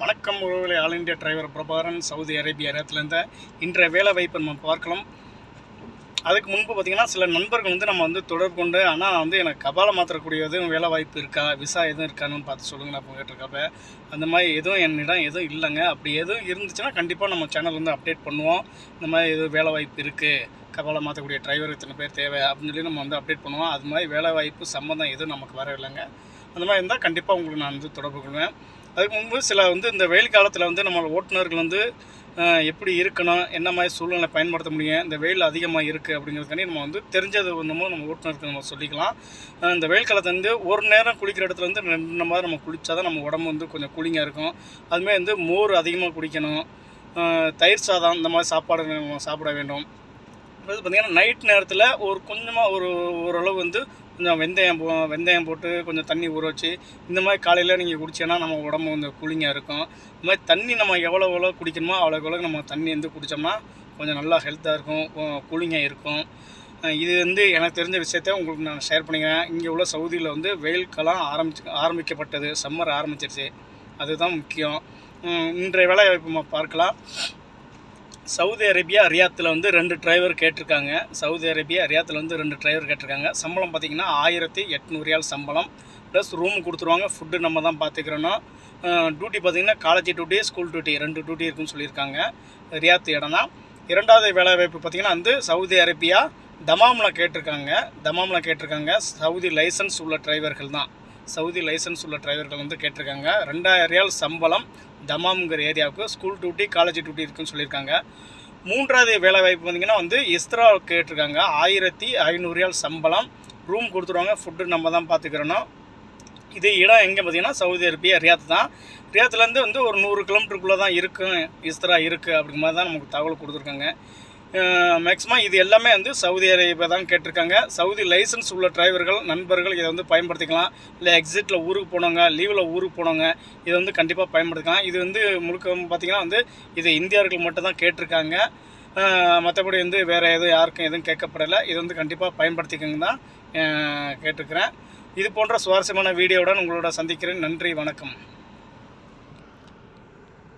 வணக்கம் உறவுகளை all India driver Prabhakaran Saudi Arabia நேரத்துலேருந்து இன்றைய வேலை வாய்ப்பை நம்ம பார்க்கலாம். அதுக்கு முன்பு பார்த்திங்கன்னா சில நண்பர்கள் வந்து நம்ம வந்து தொடர்பு கொண்டு ஆனால் வந்து எனக்கு கபாலை மாற்றக்கூடிய எதுவும் வேலை வாய்ப்பு இருக்கா விசா எதுவும் இருக்கான்னு பார்த்து சொல்லுங்கள் அப்போ கேட்டிருக்கப்ப. அந்த மாதிரி எதுவும் என்னிடம் எதுவும் இல்லைங்க. அப்படி எதுவும் இருந்துச்சுன்னா கண்டிப்பாக நம்ம சேனல் வந்து அப்டேட் பண்ணுவோம். இந்த மாதிரி எதுவும் வேலை வாய்ப்பு இருக்குது கபாலை மாற்றக்கூடிய டிரைவர் இத்தனை பேர் தேவை அப்படின்னு சொல்லி நம்ம வந்து அப்டேட் பண்ணுவோம். அது மாதிரி வேலை வாய்ப்பு சம்மந்தம் எதுவும் நமக்கு வர இல்லைங்க அந்த மாதிரி இருந்தால் கண்டிப்பாக உங்களுக்கு நான் வந்து தொடர்பு கொள்வேன். அதுக்கு முன்பு சில வந்து இந்த வெயில் காலத்தில் வந்து நம்ம ஓட்டுநர்கள் வந்து எப்படி இருக்கணும் என்ன மாதிரி சூழ்நிலை பயன்படுத்த முடியும் இந்த வெயில் அதிகமாக இருக்குது அப்படிங்கிறதுக்காண்டி நம்ம வந்து தெரிஞ்சது ஒன்றுமோ நம்ம ஓட்டுநருக்கு நம்ம சொல்லிக்கலாம். இந்த வெயில் காலத்தில் வந்து ஒரு நேரம் குளிக்கிற இடத்துல வந்து ரெண்டு மாதிரி நம்ம குளித்தா தான் நம்ம உடம்பு வந்து கொஞ்சம் கூலிங்காக இருக்கும். அதுமாதிரி வந்து மோர் அதிகமாக குடிக்கணும். தயிர் சாதம் இந்த மாதிரி சாப்பாடு நம்ம சாப்பிட வேண்டும். அது பார்த்திங்கன்னா நைட் நேரத்தில் ஒரு கொஞ்சமாக ஒரு ஓரளவு வந்து கொஞ்சம் வெந்தயம் போ வெந்தயம் போட்டு கொஞ்சம் தண்ணி ஊற வச்சு இந்த மாதிரி காலையில் நீங்கள் குடிச்சேன்னா நம்ம உடம்பு வந்து கூலிங்காக இருக்கும். இந்த மாதிரி தண்ணி நம்ம எவ்வளோ எவ்வளோ குடிக்கணுமோ அவ்வளோக்கு எவ்வளோ நம்ம தண்ணி வந்து குடித்தோம்னா கொஞ்சம் நல்லா ஹெல்த்தாக இருக்கும் கூலிங்காக இருக்கும். இது வந்து எனக்கு தெரிஞ்ச விஷயத்த உங்களுக்கு நான் ஷேர் பண்ணிக்கிறேன். இங்கே உள்ள சவுதியில் வந்து வெயில் காலம் ஆரம்பிச்சு ஆரம்பிக்கப்பட்டது சம்மர் ஆரம்பிச்சிருச்சு. அதுதான் முக்கியம். இன்றைய வேலை வாய்ப்பு நம்ம பார்க்கலாம். சவுதி அரேபியா ரியாத்தில் வந்து ரெண்டு டிரைவர் கேட்டிருக்காங்க. சவுதி அரேபியா ரியாத்தில் வந்து ரெண்டு டிரைவர் கேட்டிருக்காங்க. சம்பளம் பார்த்தீங்கன்னா ஆயிரத்தி எட்நூறியால் சம்பளம். ப்ளஸ் ரூம் கொடுத்துருவாங்க ஃபுட்டு நம்ம தான் பார்த்துக்கிறோன்னா டியூட்டி பார்த்தீங்கன்னா காலேஜ் டியூட்டி ஸ்கூல் டியூட்டி ரெண்டு டியூட்டி இருக்குன்னு சொல்லியிருக்காங்க. ரியாத் இடம் தான் இரண்டாவது வேலை வாய்ப்பு பார்த்தீங்கன்னா வந்து சவுதி அரேபியா தமாமில் கேட்டிருக்காங்க. தமாமில் கேட்டிருக்காங்க. சவுதி லைசன்ஸ் உள்ள டிரைவர்கள் தான். சவுதி லைசன்ஸ் உள்ள டிரைவர்கள் வந்து கேட்டிருக்காங்க. ரெண்டாயிரம் ரியால் சம்பளம். தமாம்ங்கிற ஏரியாவுக்கு ஸ்கூல் டியூட்டி காலேஜ் டியூட்டி இருக்குன்னு சொல்லியிருக்காங்க. மூன்றாவது வேலை வாய்ப்பு பார்த்தீங்கன்னா வந்து இஸ்ரா கேட்டிருக்காங்க. ஆயிரத்தி ஐநூறு சம்பளம் ரூம் கொடுத்துருவாங்க ஃபுட்டு நம்ம தான் பார்த்துக்கிறோன்னா இது இடம் எங்கே பார்த்தீங்கன்னா சவுதி அரேபியா ரியாத் தான். ரியாத்துலேருந்து வந்து ஒரு நூறு கிலோமீட்டருக்குள்ளே தான் இருக்கும் இஸ்ரா இருக்குது அப்படிங்கிற மாதிரி தான் நமக்கு தகவல் கொடுத்துருக்காங்க. மேக்ஸிமம் இது எல்லாமே வந்து சவுதி அரேபியா தான் கேட்டிருக்காங்க. சவுதி லைசன்ஸ் உள்ள டிரைவர்கள் நண்பர்கள் இதை வந்து பயன்படுத்திக்கலாம். இல்லை எக்ஸிட்டில் ஊருக்கு போனவங்க லீவில் ஊருக்கு போனவங்க இதை வந்து கண்டிப்பாக பயன்படுத்திக்கலாம். இது வந்து முழுக்க பார்த்திங்கன்னா வந்து இது இந்தியர்கள் மட்டும் தான் கேட்டிருக்காங்க. மற்றபடி வந்து வேறு எதுவும் யாருக்கும் எதுவும் கேட்கப்படலை. இது வந்து கண்டிப்பாக பயன்படுத்திக்கங்க தான் கேட்டிருக்கிறேன். இது போன்ற சுவாரஸ்யமான வீடியோவுடன் உங்களோட சந்திக்கிறேன். நன்றி வணக்கம்.